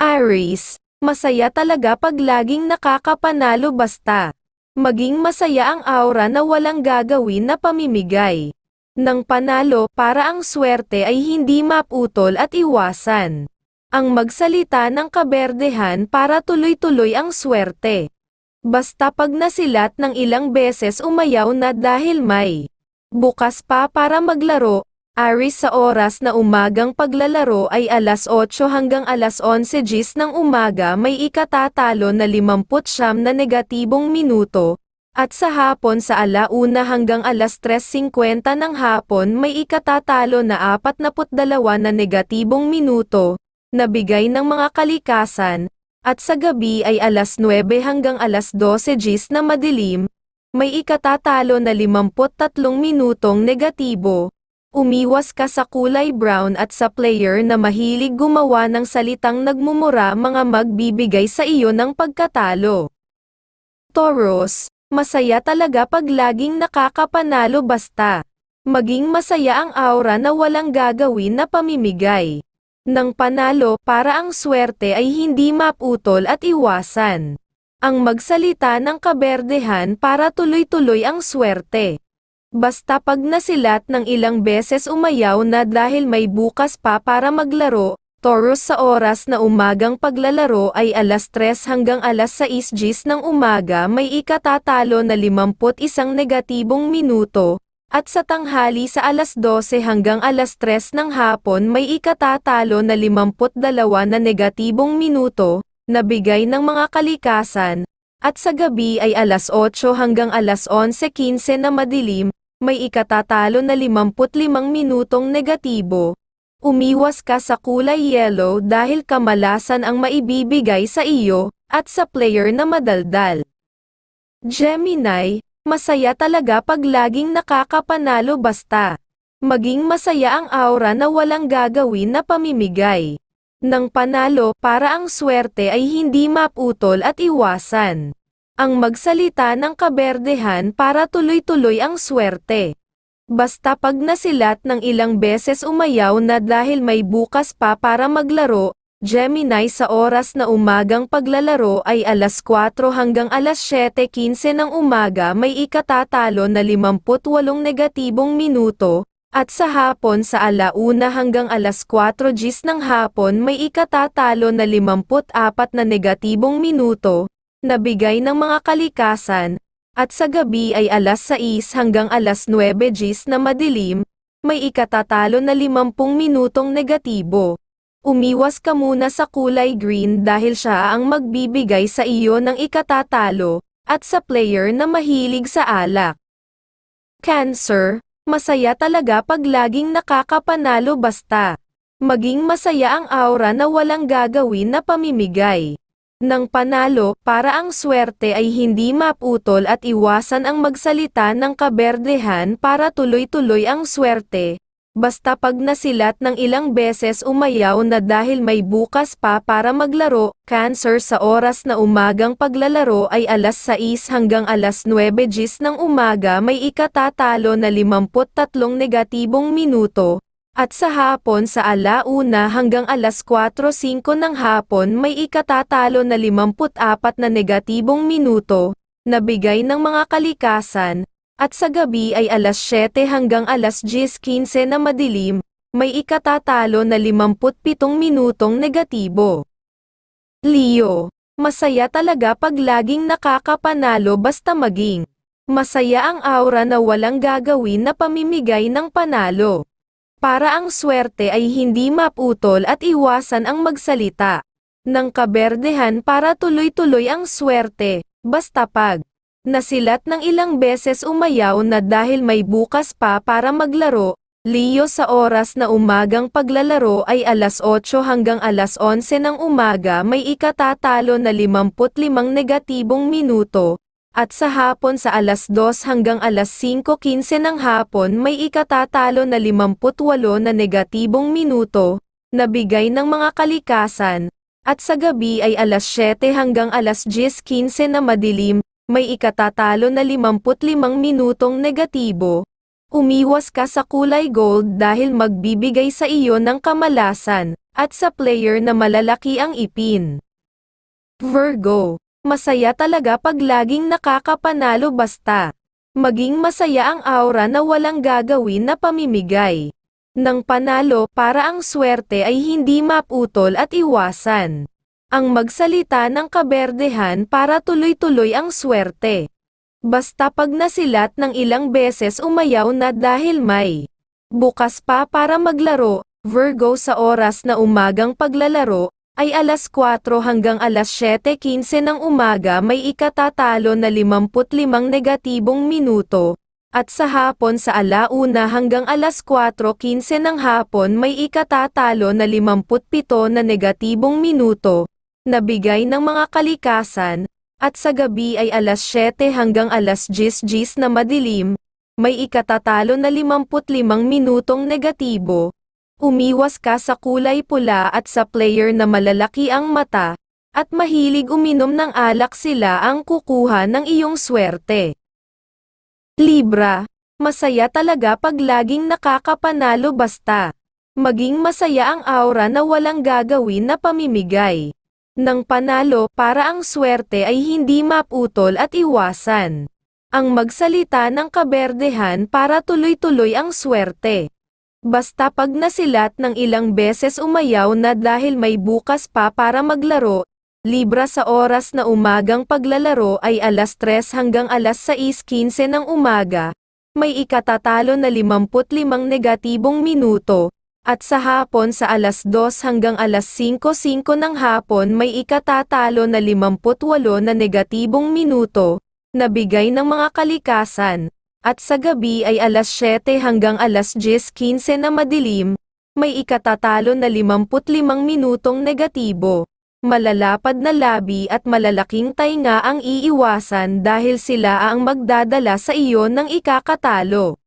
Aries, masaya talaga pag laging nakakapanalo basta. Maging masaya ang aura na walang gagawin na pamimigay. Nang panalo para ang swerte ay hindi maputol at iwasan. Ang magsalita ng kaberdehan para tuloy-tuloy ang swerte. Basta pag nasilat ng ilang beses umayaw na dahil may bukas pa para maglaro, Aris sa oras na umagang paglalaro ay alas 8 hanggang alas 11 gis ng umaga may ikatatalo na 50 na negatibong minuto, at sa hapon sa alauna hanggang alas 3.50 ng hapon may ikatatalo na 42 na negatibong minuto, na bigay ng mga kalikasan, at sa gabi ay alas 9 hanggang alas 12 gis na madilim, may ikatatalo na 53 minutong negatibo. Umiwas ka sa kulay brown at sa player na mahilig gumawa ng salitang nagmumura mga magbibigay sa iyo ng pagkatalo. Taurus, masaya talaga pag laging nakakapanalo basta. Maging masaya ang aura na walang gagawin na pamimigay. Nang panalo para ang swerte ay hindi maputol at iwasan. Ang magsalita ng kaberdehan para tuloy-tuloy ang swerte. Basta pag nasilat ng ilang beses umayaw na dahil may bukas pa para maglaro, Taurus sa oras na umagang paglalaro ay alas 3 hanggang alas 6 gis ng umaga may ikatatalo na 51 negatibong minuto, at sa tanghali sa alas 12 hanggang alas 3 ng hapon may ikatatalo na 52 na negatibong minuto, na bigay ng mga kalikasan, at sa gabi ay alas 8 hanggang alas 11.15 na madilim, may ikatatalo na 55 minutong negatibo. Umiwas ka sa kulay yellow dahil kamalasan ang maibibigay sa iyo, at sa player na madaldal. Gemini, masaya talaga pag laging nakakapanalo basta. Maging masaya ang aura na walang gagawin na pamimigay. Nang panalo para ang swerte ay hindi maputol at iwasan ang magsalita ng kaberdehan para tuloy-tuloy ang swerte. Basta pag nasilat ng ilang beses umayaw na dahil may bukas pa para maglaro, Gemini sa oras na umagang paglalaro ay alas 4 hanggang alas 7.15 ng umaga may ikatatalo na 58 negatibong minuto, at sa hapon sa alauna hanggang alas 4 gis ng hapon may ikatatalo na 54 na negatibong minuto, na bigay ng mga kalikasan, at sa gabi ay alas 6 hanggang alas 9 gis na madilim, may ikatatalo na 50 minutong negatibo. Umiwas ka muna sa kulay green dahil siya ang magbibigay sa iyo ng ikatatalo, at sa player na mahilig sa alak. Cancer, masaya talaga pag laging nakakapanalo basta. Maging masaya ang aura na walang gagawin na pamimigay. Nang panalo, para ang swerte ay hindi maputol at iwasan ang magsalita ng kaberdehan para tuloy-tuloy ang swerte. Basta pag nasilat ng ilang beses umayaw na dahil may bukas pa para maglaro, Cancer sa oras na umagang paglalaro ay alas 6 hanggang alas 9 gis ng umaga may ikatatalo na 53 negatibong minuto, at sa hapon sa alauna hanggang alas 4.05 ng hapon may ikatatalo na 54 na negatibong minuto, na bigay ng mga kalikasan, at sa gabi ay alas 7 hanggang alas 10.15 na madilim, may ikatatalo na 57 minutong negatibo. Leo, masaya talaga pag laging nakakapanalo basta maging. Masaya ang aura na walang gagawin na pamimigay ng panalo. Para ang swerte ay hindi maputol at iwasan ang magsalita. Nang kaberdehan para tuloy-tuloy ang swerte, basta pag Nasilat ng ilang beses umayaw na dahil may bukas pa para maglaro, Leo sa oras na umagang paglalaro ay alas 8 hanggang alas 11 ng umaga may ikatatalo na 55 negatibong minuto, at sa hapon sa alas 2 hanggang alas 5.15 ng hapon may ikatatalo na 58 na negatibong minuto, na bigay ng mga kalikasan, at sa gabi ay alas 7 hanggang alas 10.15 na madilim, may ikatatalo na 55 minutong negatibo. Umiwas ka sa kulay gold dahil magbibigay sa iyo ng kamalasan, at sa player na malalaki ang ipin. Virgo, masaya talaga pag laging nakakapanalo basta. Maging masaya ang aura na walang gagawin na pamimigay. Nang panalo para ang swerte ay hindi maputol at iwasan. Ang magsalita ng kaberdehan para tuloy-tuloy ang swerte. Basta pag nasilat ng ilang beses umayaw na dahil may bukas pa para maglaro, Virgo sa oras na umagang paglalaro, ay alas 4 hanggang alas 7.15 ng umaga may ikatatalo na 55 negatibong minuto, at sa hapon sa alauna hanggang alas 4.15 ng hapon may ikatatalo na 57 na negatibong minuto, na bigay ng mga kalikasan, at sa gabi ay alas 7 hanggang alas 10 na madilim, may ikatatalo na 55 minutong negatibo. Umiwas ka sa kulay pula at sa player na malalaki ang mata, at mahilig uminom ng alak sila ang kukuha ng iyong swerte. Libra, masaya talaga pag laging nakakapanalo basta. Maging masaya ang aura na walang gagawin na pamimigay ng panalo para ang swerte ay hindi maputol at iwasan. Ang magsalita ng kaberdehan para tuloy-tuloy ang swerte. Basta pag nasilat ng ilang beses umayaw na dahil may bukas pa para maglaro, Libra sa oras na umagang paglalaro ay alas 3 hanggang alas 6.15 ng umaga, may ikatatalo na 55 negatibong minuto, at sa hapon sa alas 2 hanggang alas 5.05 ng hapon may ikatatalo na 58 na negatibong minuto, na bigay ng mga kalikasan, at sa gabi ay alas 7 hanggang alas 10.15 na madilim, may ikatatalo na 55 minutong negatibo. Malalapad na labi at malalaking tainga ang iiwasan dahil sila ang magdadala sa iyo ng ikakatalo.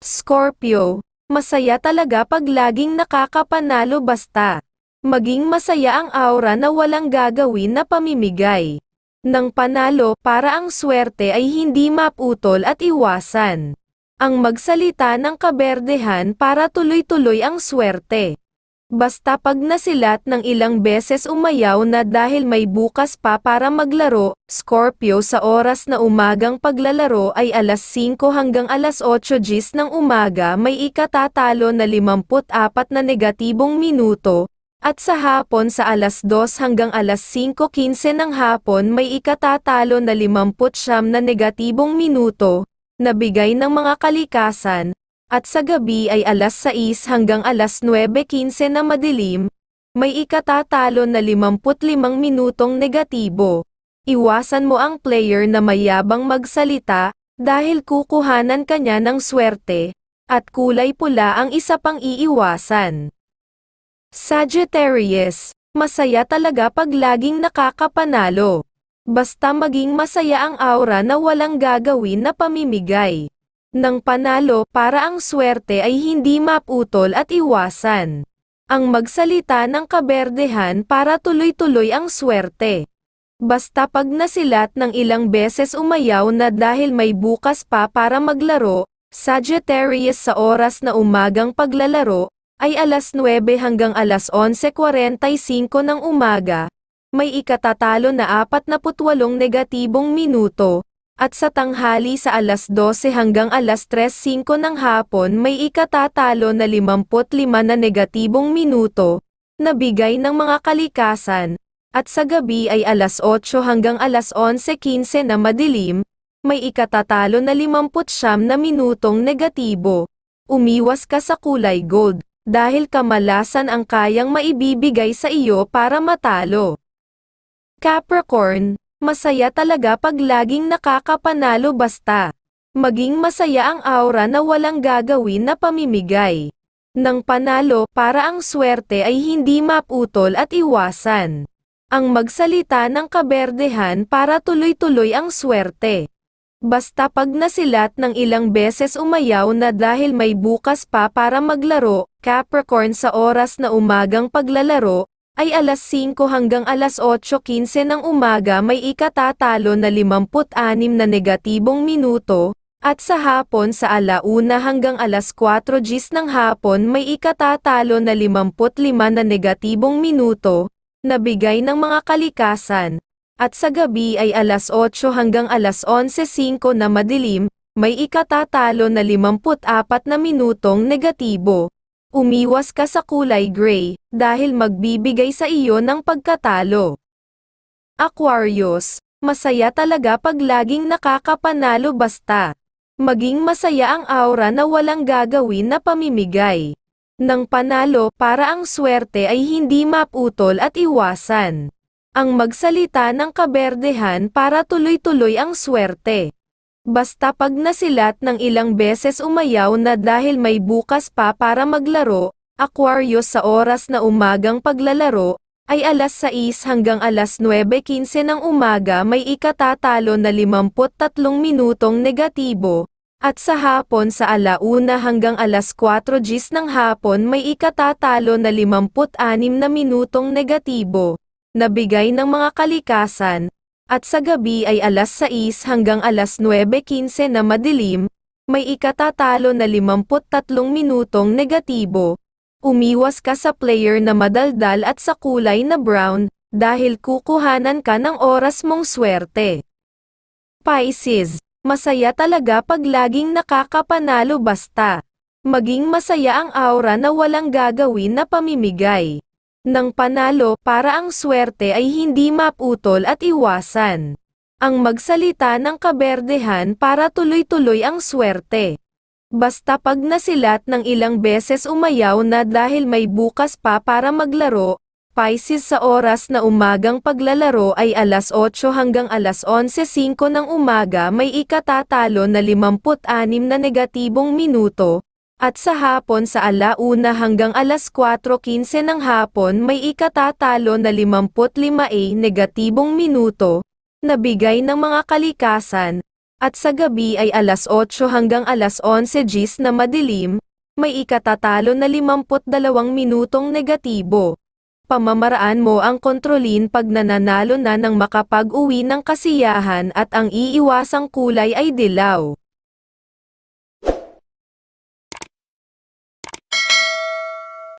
Scorpio, masaya talaga pag laging nakakapanalo basta. Maging masaya ang aura na walang gagawin na pamimigay. Nang panalo para ang swerte ay hindi maputol at iwasan. Ang magsalita ng kaberdehan para tuloy-tuloy ang swerte. Basta pag nasilat ng ilang beses umayaw na dahil may bukas pa para maglaro, Scorpio sa oras na umagang paglalaro ay alas 5 hanggang alas 8 gis ng umaga may ikatatalo na 54 na negatibong minuto, at sa hapon sa alas 2 hanggang alas 5.15 ng hapon may ikatatalo na 59 na negatibong minuto, na bigay ng mga kalikasan, at sa gabi ay alas 6 hanggang alas 9.15 na madilim, may ikatatalo na 55 minutong negatibo. Iwasan mo ang player na mayabang magsalita, dahil kukuhanan kanya ng swerte, at kulay pula ang isa pang iiwasan. Sagittarius, masaya talaga pag laging nakakapanalo. Basta maging masaya ang aura na walang gagawin na pamimigay ng panalo para ang swerte ay hindi maputol at iwasan. Ang magsalita ng kaberdehan para tuloy-tuloy ang swerte. Basta pag nasilat ng ilang beses umayaw na dahil may bukas pa para maglaro, Sagittarius sa oras na umagang paglalaro, ay alas 9 hanggang alas 11.45 ng umaga, may ikatatalo na 48 negatibong minuto, at sa tanghali sa alas 12 hanggang alas 3.05 ng hapon may ikatatalo na 55 na negatibong minuto, na bigay ng mga kalikasan, at sa gabi ay alas 8 hanggang alas 11.15 na madilim, may ikatatalo na 50 na minutong negatibo. Umiwas ka sa kulay gold, dahil kamalasan ang kayang maibibigay sa iyo para matalo. Capricorn, Masaya talaga pag laging nakakapanalo basta. Maging masaya ang aura na walang gagawin na pamimigay. Nang panalo para ang swerte ay hindi maputol at iwasan. Ang magsalita ng kaberdehan para tuloy-tuloy ang swerte. Basta pag nasilat ng ilang beses umayaw na dahil may bukas pa para maglaro, Capricorn sa oras na umagang paglalaro, ay alas 5 hanggang alas 8.15 ng umaga may ikatatalo na 56 na negatibong minuto, At sa hapon sa alauna hanggang alas 4 gis ng hapon may ikatatalo na 55 na negatibong minuto, na bigay ng mga kalikasan. At sa gabi ay alas 8 hanggang alas 11.05 na madilim, may ikatatalo na 54 na minutong negatibo. Umiwas ka sa kulay gray, dahil magbibigay sa iyo ng pagkatalo. Aquarius, masaya talaga pag laging nakakapanalo basta. Maging masaya ang aura na walang gagawin na pamimigay. Nang panalo para ang swerte ay hindi maputol at iwasan. Ang magsalita ng kaberdehan para tuloy-tuloy ang swerte. Basta pag nasilat ng ilang beses umayaw na dahil may bukas pa para maglaro, Aquarius sa oras na umagang paglalaro, ay alas 6 hanggang alas 9.15 ng umaga may ikatatalo na 53 minutong negatibo, at sa hapon sa alauna hanggang alas 4 gis ng hapon may ikatatalo na 56 na minutong negatibo, na bigay ng mga kalikasan, at sa gabi ay alas 6 hanggang alas 9.15 na madilim, may ikatatalo na 53 minutong negatibo. Umiwas ka sa player na madaldal at sa kulay na brown, dahil kukuhanan ka ng oras mong swerte. Pisces, masaya talaga pag laging nakakapanalo basta. Maging masaya ang aura na walang gagawin na pamimigay. Nang panalo para ang swerte ay hindi maputol at iwasan. Ang magsalita ng kaberdehan para tuloy-tuloy ang swerte. Basta pag nasilat ng ilang beses umayaw na dahil may bukas pa para maglaro, Pisces sa oras na umagang paglalaro ay alas 8 hanggang alas 11.05 ng umaga may ikatatalo na 56 na negatibong minuto, at sa hapon sa alauna hanggang alas 4.15 ng hapon may ikatatalo na 55 a negatibong minuto, na bigay ng mga kalikasan, at sa gabi ay alas 8 hanggang alas 11 gis na madilim, may ikatatalo na 52 minutong negatibo. Pamamaraan mo ang kontrolin pag nananalo na ng makapag-uwi ng kasiyahan at ang iiwasang kulay ay dilaw.